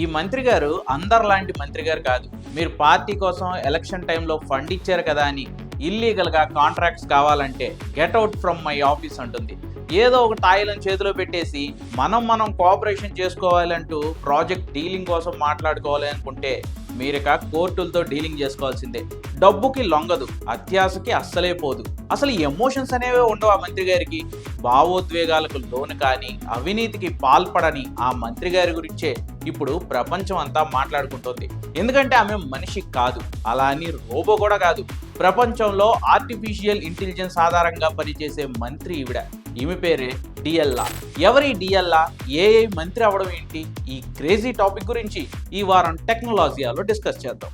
ఈ మంత్రి గారు అందరిలాంటి మంత్రి గారు కాదు. మీరు పార్టీ కోసం ఎలక్షన్ టైంలో ఫండ్ ఇచ్చారు కదా అని ఇల్లీగల్గా కాంట్రాక్ట్స్ కావాలంటే get out from my office అంటుంది. ఏదో ఒక టాయిలను చేతిలో పెట్టేసి మనం మనం కోఆపరేషన్ చేసుకోవాలంటూ ప్రాజెక్ట్ డీలింగ్ కోసం మాట్లాడుకోవాలి అనుకుంటే మీరిక కోర్టులతో డీలింగ్ చేసుకోవాల్సిందే. డబ్బుకి లొంగదు అత్యాశకి అస్సలే పోదు. అసలు ఎమోషన్స్ అనేవే ఉండవు ఆ మంత్రి గారికి? భావోద్వేగాలకు లోను కానీ అవినీతికి పాల్పడని ఆ మంత్రి గారి గురించే ఇప్పుడు ప్రపంచం అంతా మాట్లాడుకుంటోంది. ఎందుకంటే ఆమె మనిషి కాదు. అలా అని రోబో కూడా కాదు. ప్రపంచంలో ఆర్టిఫిషియల్ ఇంటెలిజెన్స్ ఆధారంగా పనిచేసే మంత్రి ఈవిడ. ఈమె పేరే డిఎల్లా. ఎవరి డిఎల్లా? ఏఐ మంత్రి అవడం ఏంటి? ఈ క్రేజీ టాపిక్ గురించి ఈ వారం టెక్నాలజీలో డిస్కస్ చేద్దాం.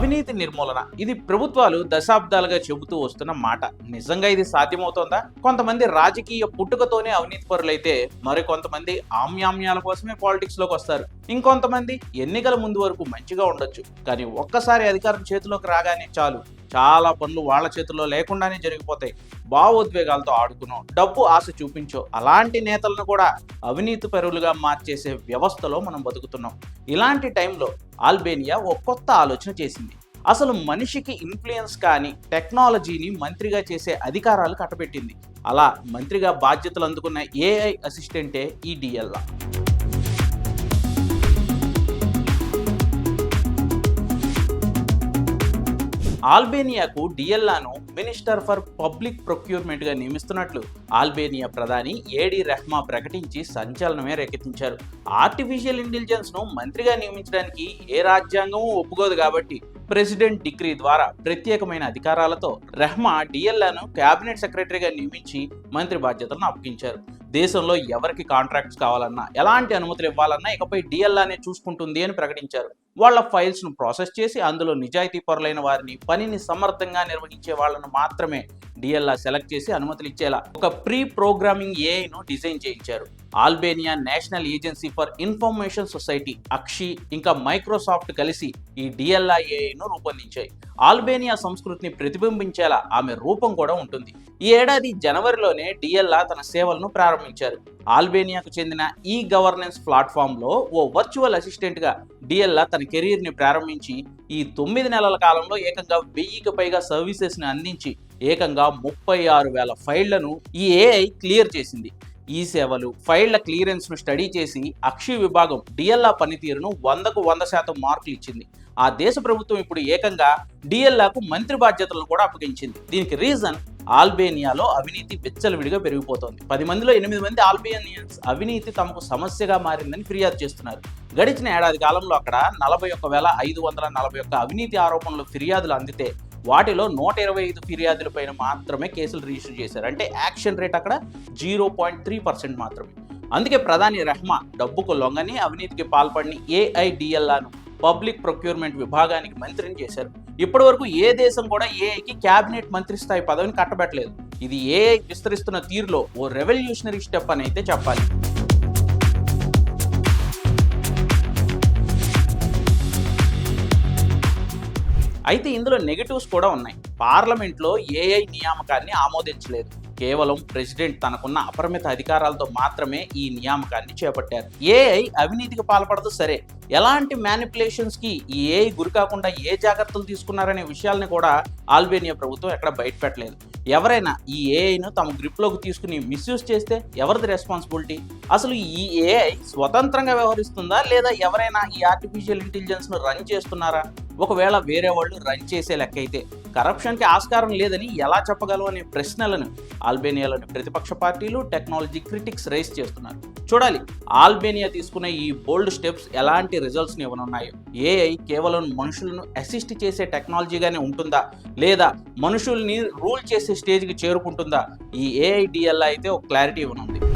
అవినీతి నిర్మూలన. ఇది ప్రభుత్వాలు దశాబ్దాలుగా చెబుతూ వస్తున్న మాట. నిజంగా ఇది సాధ్యమవుతోందా? కొంతమంది రాజకీయ పుట్టుకతోనే అవినీతి పరులైతే మరి కొంతమంది ఆమ్యామ్యాల కోసమే పాలిటిక్స్లోకి వస్తారు. ఇంకొంతమంది ఎన్నికల ముందు వరకు మంచిగా ఉండొచ్చు. కానీ ఒక్కసారి అధికారం చేతిలోకి రాగానే చాలు. చాలా పనులు వాళ్ళ చేతుల్లో లేకుండానే జరిగిపోతాయి. భావోద్వేగాలతో ఆడుకునో. డబ్బు ఆశ చూపించో. అలాంటి నేతలను కూడా అవినీతి పరులుగా మార్చేసే వ్యవస్థలో మనం బతుకుతున్నాం. ఇలాంటి టైంలో ఆల్బేనియా ఓ కొత్త ఆలోచన చేసింది. అసలు మనిషికి ఇన్ఫ్లుయెన్స్ కానీ టెక్నాలజీని మంత్రిగా చేసే అధికారాలు కట్టబెట్టింది. అలా మంత్రిగా బాధ్యతలు అందుకున్న ఏఐ అసిస్టెంటే ఈ డిఎల్లా ఆల్బేనియాకు డిఎల్లాను మినిస్టర్ ఫర్ పబ్లిక్ ప్రొక్యూర్మెంట్గా నియమిస్తున్నట్లు ఆల్బేనియా ప్రధాని ఏడి రెహ్మా ప్రకటించి సంచలనమే రేకెత్తించారు. ఆర్టిఫిషియల్ ఇంటెలిజెన్స్ను మంత్రిగా నియమించడానికి ఏ రాజ్యాంగమూ ఒప్పుకోదు కాబట్టి ప్రెసిడెంట్ డిగ్రీ ద్వారా ప్రత్యేకమైన అధికారాలతో రెహ్మా డిఎల్లాను కేబినెట్ సెక్రటరీగా నియమించి మంత్రి బాధ్యతలను అప్పగించారు. దేశంలో ఎవరికి కాంట్రాక్ట్స్ కావాలన్నా ఎలాంటి అనుమతులు ఇవ్వాలన్నా ఇకపై డిఎల్లానే చూసుకుంటుంది అని ప్రకటించారు. వాళ్ళ ఫైల్స్ను ప్రాసెస్ చేసి అందులో నిజాయితీ పరులైన వారిని పనిని సమర్థంగా నిర్వహించే వాళ్ళను మాత్రమే డిఎల్ఆ సెలెక్ట్ చేసి అనుమతులు ఇచ్చేలా ఒక ప్రీ ప్రోగ్రామింగ్ ఏఐను డిజైన్ చేయించారు. Albania national agency for information society AKSHI ఇంకా మైక్రోసాఫ్ట్ కలిసి ఈ డిఎల్ఐ ఏఐను రూపొందించాయి. ఆల్బేనియా సంస్కృతిని ప్రతిబింబించేలా ఆమె రూపం కూడా ఉంటుంది. ఈ ఏడాది జనవరిలోనే డిఎల్ఆ తన సేవలను ప్రారంభించారు. ఆల్బేనియాకు చెందిన ఈ గవర్నెన్స్ ప్లాట్ఫామ్లో ఓ వర్చువల్ అసిస్టెంట్గా డిఎల్ఆ తన కెరీర్ని ప్రారంభించి ఈ తొమ్మిది నెలల కాలంలో ఏకంగా వెయ్యికి పైగా సర్వీసెస్ని అందించి ఏకంగా ముప్పై ఆరు వేల ఫైళ్ళను ఈ ఏఐ క్లియర్ చేసింది. ఈ సేవలు ఫైళ్ళ క్లియరెన్స్ను స్టడీ చేసి అక్షయ విభాగం డిఎల్ఆ పనితీరును వందకు వంద శాతం మార్కులు ఇచ్చింది. ఆ దేశ ప్రభుత్వం ఇప్పుడు ఏకంగా డిఎల్ఆకు మంత్రి బాధ్యతలను కూడా అప్పగించింది. దీనికి రీజన్ ఆల్బేనియాలో అవినీతి విచ్చలవిడిగా పెరిగిపోతోంది. పది మందిలో ఎనిమిది మంది ఆల్బేనియన్స్ అవినీతి తమకు సమస్యగా మారిందని ఫిర్యాదు చేస్తున్నారు. గడిచిన ఏడాది కాలంలో అక్కడ నలభై ఒక్క వేల ఐదు వందల నలభై ఒక్క అవినీతి ఆరోపణలు ఫిర్యాదులు అందితే వాటిలో నూట ఇరవై ఐదు ఫిర్యాదులపైన మాత్రమే కేసులు రిజిస్టర్ చేశారు. అంటే యాక్షన్ రేట్ అక్కడ జీరో పాయింట్ త్రీ పర్సెంట్ మాత్రమే. అందుకే ప్రధాని రెహ్మా డబ్బుకు లొంగని అవినీతికి పాల్పడిన ఏఐడిఎల్ఆను పబ్లిక్ ప్రొక్యూర్మెంట్ విభాగానికి మంత్రిని చేశారు. ఇప్పటి వరకు ఏ దేశం కూడా ఏఐకి క్యాబినెట్ మంత్రి స్థాయి పదవిని కట్టబెట్టలేదు. ఇది ఏఐ విస్తరిస్తున్న తీరులో ఓ రెవల్యూషనరీ స్టెప్ అని అయితే చెప్పాలి. అయితే ఇందులో నెగటివ్స్ కూడా ఉన్నాయి. పార్లమెంట్లో ఏఐ నియామకాన్ని ఆమోదించలేదు. కేవలం ప్రెసిడెంట్ తనకున్న అపరిమిత అధికారాలతో మాత్రమే ఈ నియామకాన్ని చేపట్టారు. ఏఐ అవినీతికి పాల్పడదు సరే. ఎలాంటి మ్యానిపులేషన్స్కి ఈ ఏఐ గురి కాకుండా ఏ జాగ్రత్తలు తీసుకున్నారనే విషయాల్ని కూడా ఆల్బేనియా ప్రభుత్వం ఎక్కడ బయటపెట్టలేదు. ఎవరైనా ఈ ఏఐను తమ గ్రిప్లోకి తీసుకుని మిస్యూజ్ చేస్తే ఎవరిది రెస్పాన్సిబిలిటీ అసలు ఈ ఏఐ స్వతంత్రంగా వ్యవహరిస్తుందా? లేదా ఎవరైనా ఈ ఆర్టిఫిషియల్ ఇంటెలిజెన్స్ను రన్ చేస్తున్నారా? ఒకవేళ వేరే వాళ్ళు రన్ చేసే లెక్క అయితే కరప్షన్కి ఆస్కారం లేదని ఎలా చెప్పగలవు అనే ప్రశ్నలను ఆల్బేనియాలోని ప్రతిపక్ష పార్టీలు టెక్నాలజీ క్రిటిక్స్ రైస్ చేస్తున్నారు. చూడాలి ఆల్బేనియా తీసుకున్న ఈ బోల్డ్ స్టెప్స్ ఎలాంటి రిజల్ట్స్ని ఇవ్వనున్నాయో? ఏఐ కేవలం మనుషులను అసిస్ట్ చేసే టెక్నాలజీగానే ఉంటుందా? లేదా మనుషుల్ని రూల్ చేసే స్టేజ్కి చేరుకుంటుందా? ఈ ఏఐ అయితే ఒక క్లారిటీ ఇవ్వనుంది.